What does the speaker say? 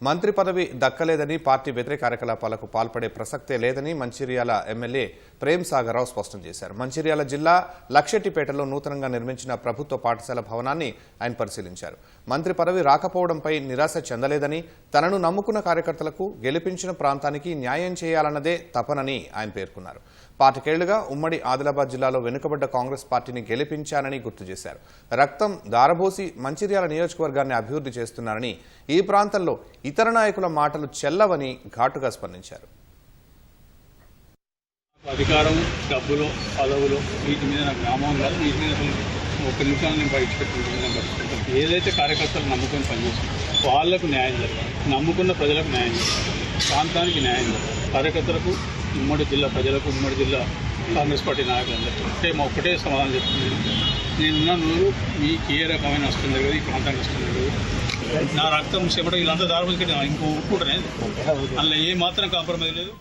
మంత్రి పదవి దక్కలేదని పార్టీ వ్యతిరేక కార్యకలాపాలకు పాల్పడే ప్రసక్తే లేదని మంచిర్యాల ఎమ్మెల్యే ప్రేమ్ సాగర్రావు స్పష్టం చేశారు. మంచిర్యాల జిల్లా లక్షెట్టిపేటలో నూతనంగా నిర్మించిన ప్రభుత్వ పాఠశాల భవనాన్ని ఆయన పరిశీలించారు. మంత్రి పదవి రాకపోవడంపై నిరాశ చెందలేదని తనను నమ్ముకున్న కార్యకర్తలకు గెలిపించిన ప్రాంతానికి న్యాయం చేయాలన్నదే తపనని ఆయన పేర్కొన్నారు. పాతికేళ్ళుగా ఉమ్మడి ఆదిలాబాద్ జిల్లాలో వెనుకబడ్డ కాంగ్రెస్ పార్టీని గెలిపించానని గుర్తు చేశారు. రక్తం దారబోసి మంచిర్యాల నియోజకవర్గాన్ని అభివృద్ధి చేస్తున్నారని ఈ ప్రాంతంలో ఇతర నాయకుల మాటలు చెల్లవని ఘాటుగా స్పందించారు. అధికారం డబ్బులు పదవులు వీటి మీద నాకు గ్రామం కాదు వీటి మీద అసలు ఒక నిమిషాలు నేను బయట పెట్టుకుంటున్నాను ఏదైతే కార్యకర్తలు నమ్ముకొని పనిచేస్తారో వాళ్ళకు న్యాయం జరగాలి. నమ్ముకున్న ప్రజలకు న్యాయం జరగాలి. ప్రాంతానికి న్యాయం జరగాలి. కార్యకర్తలకు ఉమ్మడి జిల్లా ప్రజలకు ఉమ్మడి జిల్లా కాంగ్రెస్ పార్టీ నాయకులందరికీ ఒకటే మా ఒకటే సమాధానం చెప్తున్నాను. నేను నూరు మీకు ఏ రకమైన నష్టం కదా ఈ ప్రాంతానికి నష్టం జరగదు నా రక్తం చెమట వీళ్ళంతా దారి ఇంకో ఒప్పుకుంటానే అందులో ఏ మాత్రం కాంప్రమైజ్ లేదు.